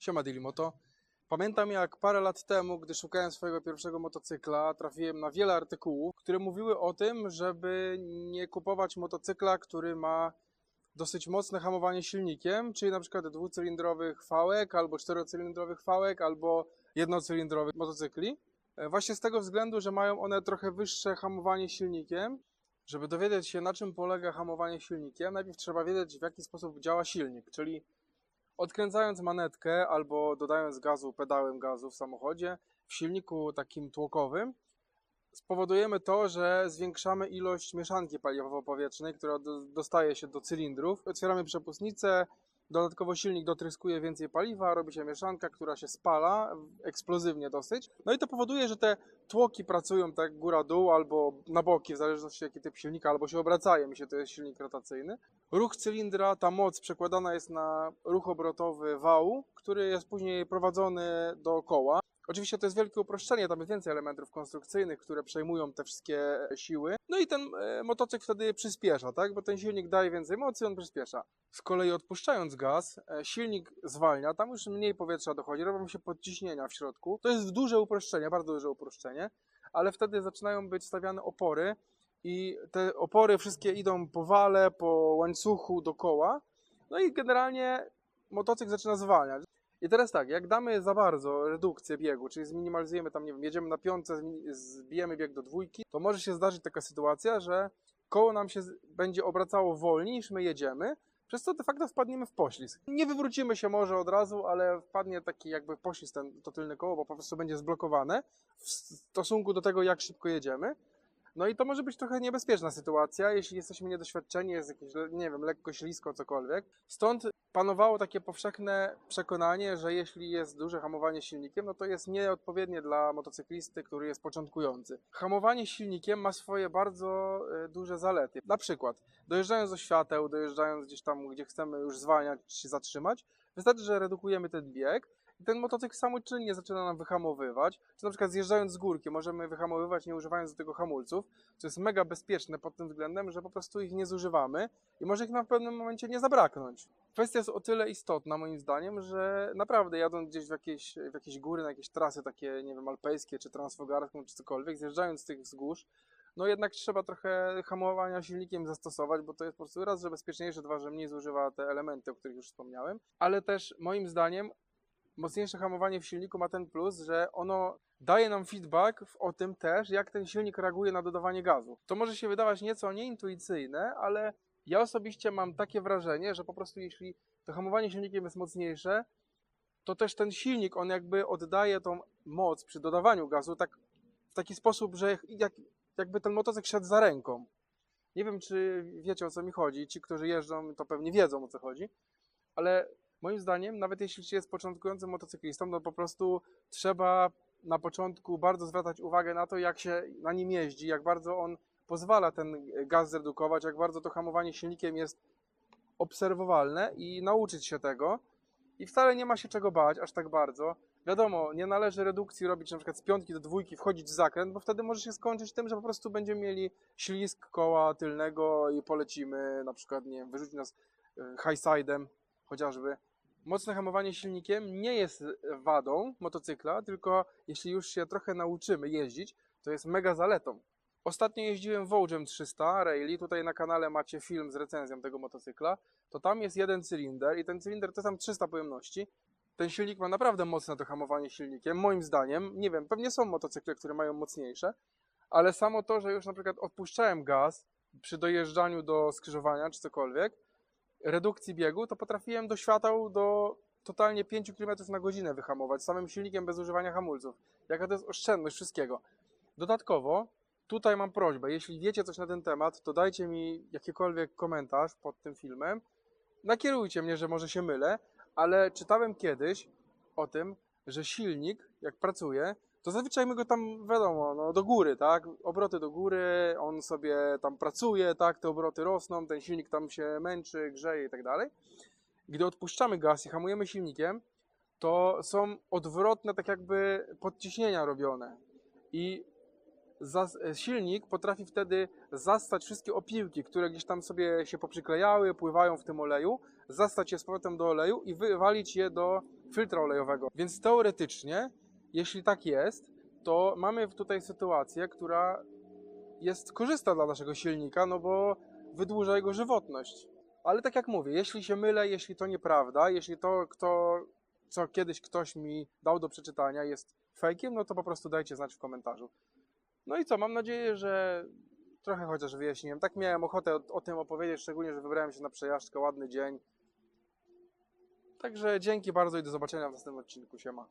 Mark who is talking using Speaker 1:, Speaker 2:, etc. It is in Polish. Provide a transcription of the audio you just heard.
Speaker 1: Siema Moto. Pamiętam jak parę lat temu, gdy szukałem swojego pierwszego motocykla, trafiłem na wiele artykułów, które mówiły o tym, żeby nie kupować motocykla, który ma dosyć mocne hamowanie silnikiem, czyli na przykład dwucylindrowych fałek, albo czterocylindrowych fałek, albo jednocylindrowych motocykli. E, Właśnie z tego względu, że mają one trochę wyższe hamowanie silnikiem. Żeby dowiedzieć się, na czym polega hamowanie silnikiem, najpierw trzeba wiedzieć, w jaki sposób działa silnik, czyli odkręcając manetkę albo dodając gazu pedałem gazu w samochodzie, w silniku takim tłokowym, spowodujemy to, że zwiększamy ilość mieszanki paliwowo-powietrznej, która do, dostaje się do cylindrów. Otwieramy przepustnicę, dodatkowo silnik dotryskuje więcej paliwa, robi się mieszanka, która się spala eksplozywnie dosyć. No i to powoduje, że te tłoki pracują tak góra-dół albo na boki, w zależności jaki typ silnika, albo się obracają, się to jest silnik rotacyjny. Ruch cylindra, ta moc przekładana jest na ruch obrotowy wału, który jest później prowadzony dookoła. Oczywiście to jest wielkie uproszczenie, tam jest więcej elementów konstrukcyjnych, które przejmują te wszystkie siły. No i ten e, motocykl wtedy przyspiesza, tak? Bo ten silnik daje więcej mocy, on przyspiesza. Z kolei odpuszczając gaz, e, silnik zwalnia, tam już mniej powietrza dochodzi, robią się podciśnienia w środku. To jest duże uproszczenie, bardzo duże uproszczenie, ale wtedy zaczynają być stawiane opory i te opory wszystkie idą po wale, po łańcuchu dookoła. No i generalnie motocykl zaczyna zwalniać. I teraz tak, jak damy za bardzo redukcję biegu, czyli zminimalizujemy tam, nie wiem, jedziemy na piątce, zbijemy bieg do dwójki, to może się zdarzyć taka sytuacja, że koło nam się będzie obracało wolniej niż my jedziemy, przez co de facto wpadniemy w poślizg. Nie wywrócimy się może od razu, ale wpadnie taki jakby poślizg ten, to tylne koło, bo po prostu będzie zblokowane w stosunku do tego, jak szybko jedziemy. No i to może być trochę niebezpieczna sytuacja, jeśli jesteśmy niedoświadczeni, jest jakieś, nie wiem, lekko ślisko, cokolwiek. Stąd panowało takie powszechne przekonanie, że jeśli jest duże hamowanie silnikiem, no to jest nieodpowiednie dla motocyklisty, który jest początkujący. Hamowanie silnikiem ma swoje bardzo e, duże zalety. Na przykład, dojeżdżając do świateł, dojeżdżając gdzieś tam, gdzie chcemy już zwalniać czy się zatrzymać, wystarczy, że redukujemy ten bieg i ten motocykl samoczynnie zaczyna nam wyhamowywać. Czy na przykład zjeżdżając z górki możemy wyhamowywać nie używając do tego hamulców, co jest mega bezpieczne pod tym względem, że po prostu ich nie zużywamy i może ich nam w pewnym momencie nie zabraknąć. Kwestia jest o tyle istotna moim zdaniem, że naprawdę jadąc gdzieś w jakieś, w jakieś góry, na jakieś trasy takie, nie wiem, alpejskie, czy transfogarską, czy cokolwiek, zjeżdżając z tych wzgórz, no jednak trzeba trochę hamowania silnikiem zastosować, bo to jest po prostu raz, że bezpieczniejsze, dwa, że mniej zużywa te elementy, o których już wspomniałem, ale też moim zdaniem mocniejsze hamowanie w silniku ma ten plus, że ono daje nam feedback o tym też, jak ten silnik reaguje na dodawanie gazu. To może się wydawać nieco nieintuicyjne, ale ja osobiście mam takie wrażenie, że po prostu jeśli to hamowanie silnikiem jest mocniejsze, to też ten silnik, on jakby oddaje tą moc przy dodawaniu gazu tak, w taki sposób, że jak, jakby ten motocykl szedł za ręką. Nie wiem, czy wiecie o co mi chodzi. Ci, którzy jeżdżą, to pewnie wiedzą o co chodzi, ale moim zdaniem, nawet jeśli się jest początkującym motocyklistą, no po prostu trzeba na początku bardzo zwracać uwagę na to, jak się na nim jeździ, jak bardzo on pozwala ten gaz zredukować, jak bardzo to hamowanie silnikiem jest obserwowalne i nauczyć się tego. I wcale nie ma się czego bać aż tak bardzo. Wiadomo, nie należy redukcji robić na przykład z piątki do dwójki, wchodzić w zakręt, bo wtedy może się skończyć tym, że po prostu będziemy mieli ślisk koła tylnego i polecimy, na przykład, nie wiem, wyrzuci nas y, high-sidem chociażby. Mocne hamowanie silnikiem nie jest wadą motocykla, tylko jeśli już się trochę nauczymy jeździć, to jest mega zaletą. Ostatnio jeździłem Vołgem 300 Rally, tutaj na kanale macie film z recenzją tego motocykla, to tam jest jeden cylinder i ten cylinder to tam 300 pojemności. Ten silnik ma naprawdę mocne to hamowanie silnikiem, moim zdaniem. Nie wiem, pewnie są motocykle, które mają mocniejsze, ale samo to, że już na przykład odpuszczałem gaz przy dojeżdżaniu do skrzyżowania czy cokolwiek, redukcji biegu, to potrafiłem do świateł do totalnie 5 km na godzinę wyhamować samym silnikiem bez używania hamulców. Jaka to jest oszczędność wszystkiego. Dodatkowo, tutaj mam prośbę, jeśli wiecie coś na ten temat, to dajcie mi jakikolwiek komentarz pod tym filmem. Nakierujcie mnie, że może się mylę, ale czytałem kiedyś o tym, że silnik, jak pracuje, to zazwyczaj my go tam, wiadomo, no, do góry, tak? Obroty do góry, on sobie tam pracuje, tak? Te obroty rosną, ten silnik tam się męczy, grzeje i tak dalej. Gdy odpuszczamy gaz i hamujemy silnikiem, to są odwrotne, tak jakby podciśnienia robione. I silnik potrafi wtedy zastać wszystkie opiłki, które gdzieś tam sobie się poprzyklejały, pływają w tym oleju, zastać je z powrotem do oleju i wywalić je do filtra olejowego. Więc teoretycznie, jeśli tak jest, to mamy tutaj sytuację, która jest korzystna dla naszego silnika, no bo wydłuża jego żywotność. Ale tak jak mówię, jeśli się mylę, jeśli to nieprawda, jeśli to, kto, co kiedyś ktoś mi dał do przeczytania jest fejkiem, no to po prostu dajcie znać w komentarzu. No i co, mam nadzieję, że trochę chociaż wyjaśniłem. Tak miałem ochotę o, o tym opowiedzieć, szczególnie, że wybrałem się na przejażdżkę, ładny dzień. Także dzięki bardzo i do zobaczenia w następnym odcinku. Siema.